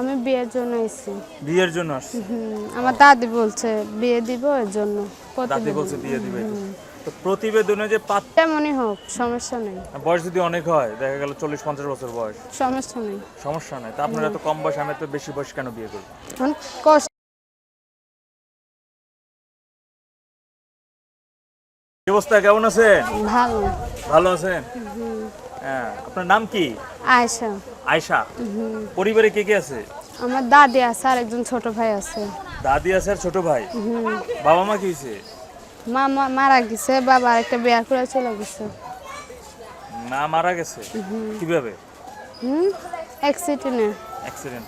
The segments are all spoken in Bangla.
আমি বিয়ের জন্য এসেছি। বিয়ের জন্য আসছি? আমার দাদি বলছে বিয়ে দিব এর জন্য। দাদি বলছে বিয়ে দিবে তো। প্রতিবেদনে যে পাত্র তেমনই হোক সমস্যা নেই। বয়স যদি অনেক হয় দেখা গেল চল্লিশ পঞ্চাশ বছর বয়স। সমস্যা নেই। সমস্যা নেই। তা আপনারা তো কম বয়স আমি তো বেশি বয়স কেন বিয়ে করব? কষ্ট অবস্থা কেমন আছেন? ভালো। ভালো আছেন? হ্যাঁ আপনার নাম কি? আয়সা আয়শা। পরিবারে কে কে আছে? আমার দাদি আছে আর একজন ছোট ভাই আছে। দাদি আছে আর ছোট ভাই? বাবা মা কি হয়েছে? মা মা- মারা গেছে বাবা আরেকটা বিয়ে করে চলে গেছে। মা মারা গেছে? কীভাবে? হুম? অ্যাক্সিডেন্টে অ্যাক্সিডেন্ট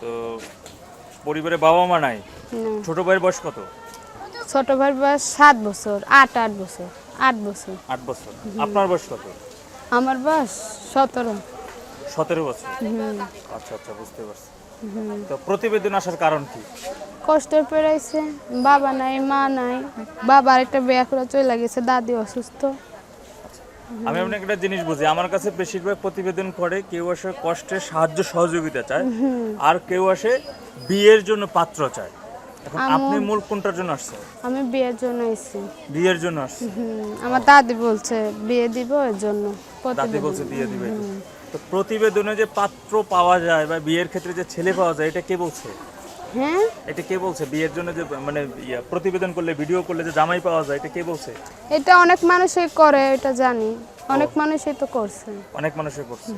তো পরিবারে বাবা মা নাই? ছোট ভাইয়ের বয়স কত? ছোট ভাইয়ের বয়স সাত বছর আট আট বছর আট বছর। আট বছর। আপনার বয়স কত? আমার বয়স সতেরো। সতেরো বছর? আচ্ছা আচ্ছা বুঝতে পারছি। তো প্রতিবেদন আসার কারণ কি? কষ্ট পেরাইছে বাবা নাই মা নাই। বাবা আরেকটা বিয়ে করে চলে গেছে দাদি অসুস্থ। আমি আপনাকে একটা জিনিস বুঝি। আমার কাছে বেশিরভাগ প্রতিবেদন করে কেউ আসে কষ্টের সাহায্য সহযোগিতা চায় আর কেউ আসে বিয়ের জন্য পাত্র চায়। এখন আপনি মূল কোনটার জন্য আসছেন? আমি বিয়ের জন্য এসেছি বিয়ের জন্য আসছি আমার দাদি বলছে বিয়ে দিব এর জন্য দাদি বলছে বিয়ে দিবে। তো প্রতিবেদনে যে পাত্র পাওয়া যায় বা বিয়ের ক্ষেত্রে যে ছেলে পাওয়া যায় এটা কে বলছে? হ্যাঁ? এটা কে বলছে? বিয়ের জন্য যে মানে প্রতিবেদন করলে ভিডিও করলে যে জামাই পাওয়া যায় এটা কে বলছে? এটা অনেক মানুষই করে এটা জানি। অনেক মানুষই তো করছে। অনেক মানুষের করছে।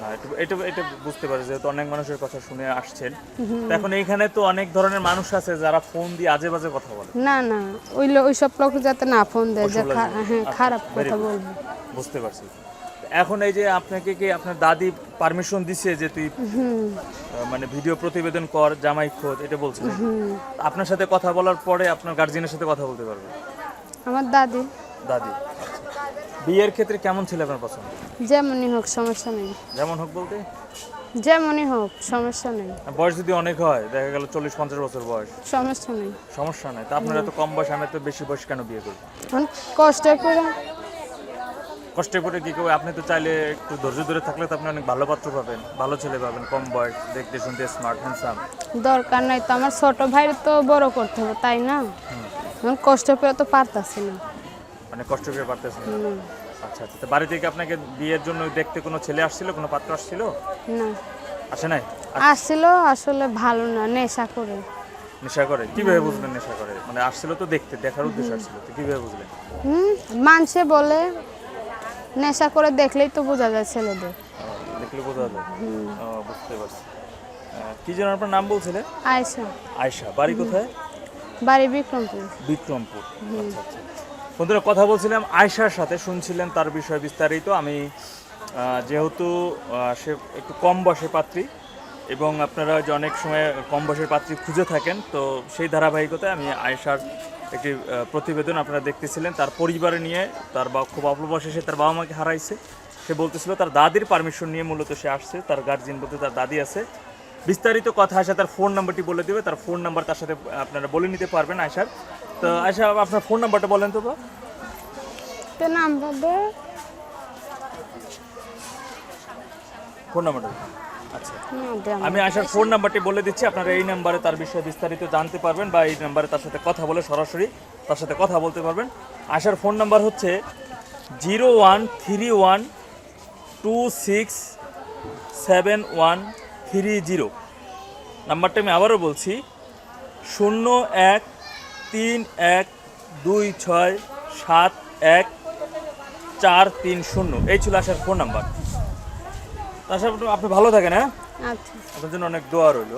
না এটা এটা বুঝতে পারি যেহেতু অনেক মানুষের কথা শুনে আসছেন। তো এখন এইখানে তো অনেক ধরনের মানুষ আছে যারা ফোন দিয়ে আজে বাজে কথা বলে। না না ওই লো- ওইসব লোক যাতে না ফোন দেয় যে হ্যাঁ আচ্ছা, খারাপ কথা বলবে। বুঝতে পারছি। এখন এই যে আপনাকে কি আপনার দাদি পারমিশন দিছে যে তুই মানে ভিডিও প্রতিবেদন কর জামাই খোঁজ এটা বলছে আপনার সাথে কথা বলার পরে আপনার গার্জিয়ানের সাথে কথা বলতে পারবে? আমার দাদি। দাদি। বিয়ের ক্ষেত্রে কেমন ছিল আপনার পছন্দ? যেমনই হোক সমস্যা নেই। যেমন হোক বলতে? যেমনই হোক সমস্যা নেই। বয়স যদি অনেক হয় দেখা গেল চল্লিশ পঞ্চাশ বছর বয়স। সমস্যা নেই। সমস্যা নাই। তা আপনার এত কম বয়স আমি এত বেশি বয়স কেন বিয়ে করব? কষ্ট করে কষ্টে করে কি কেউ আপনি তো চাইলে একটু ধৈর্য ধরে থাকলে তো আপনি অনেক ভালো পাত্র পাবেন ভালো ছেলে পাবেন কম বয়স দেখতে শুনতে স্মার্ট হ্যান্ডসাম দরকার নাই তো আমার ছোট ভাইয়ের তো বড় করতে হবে তাই না? এখন কষ্ট করে তো পারতাছি না। মানে কষ্ট করে পারতেছেন না। আচ্ছা আচ্ছা তো বাড়ি থেকে আপনাকে বিয়ের জন্য দেখতে কোনো ছেলে আসছিল কোনো পাত্র আসছিল? না। আসে নাই? আসছিল আসলে ভালো না নেশা করে। নেশা করে? কীভাবে বুঝলেন নেশা করে? মানে আসছিল তো দেখতে দেখার উদ্দেশ্য আসছিল তো কীভাবে বুঝলেন? হুম মানুষে বলে নেশা করে দেখলেই তো বোঝা যায় ছেলেদের। দেখলে বোঝা যায়। বুঝতে পারছি। কি যেন আপনার নাম বলছিলেন আয়সা আয়শা। বাড়ি কোথায়? বাড়ি বিক্রমপুর। বিক্রমপুর। আচ্ছা আচ্ছা বন্ধুরা কথা বলছিলাম আয়শার সাথে শুনছিলেন তার বিষয়ে বিস্তারিত। আমি যেহেতু সে একটু কম বয়সের পাত্রী এবং আপনারা যে অনেক সময় কম বয়সের পাত্রী খুঁজে থাকেন তো সেই ধারাবাহিকতায় আমি আয়শার একটি প্রতিবেদন আপনারা দেখতেছিলেন। তার পরিবারে নিয়ে তার বা খুব অল্প বয়সে সে তার বাবা মাকে হারাইছে। সে বলতেছিল তার দাদির পারমিশন নিয়ে মূলত সে আসছে। তার গার্জিয়ান বলতে তার দাদি আছে। বিস্তারিত কথা আসে তার ফোন নাম্বারটি বলে দেবে। তার ফোন নাম্বার তার সাথে আপনারা বলে নিতে পারবেন আয়সার। তো আয়সা আপনার ফোন নাম্বারটা বলেন তো বা। নাম্বার ফোন নাম্বারটা। আমি আয়সার ফোন নাম্বারটি বলে দিচ্ছি আপনারা এই নাম্বারে তার বিষয়ে বিস্তারিত জানতে পারবেন বা এই নাম্বারে তার সাথে কথা বলে সরাসরি তার সাথে কথা বলতে পারবেন। আয়সার ফোন নাম্বার হচ্ছে zero one three one two six seven one three zero. নাম্বারটা আমি আবারও বলছি শূন্য এক তিন এক দুই ছয় সাত এক চার তিন শূন্য। এই ছিল আসার ফোন নাম্বার। তাছাড়া আপনি ভালো থাকেন হ্যাঁ? আচ্ছা। আপনার জন্য অনেক দোয়া রইল।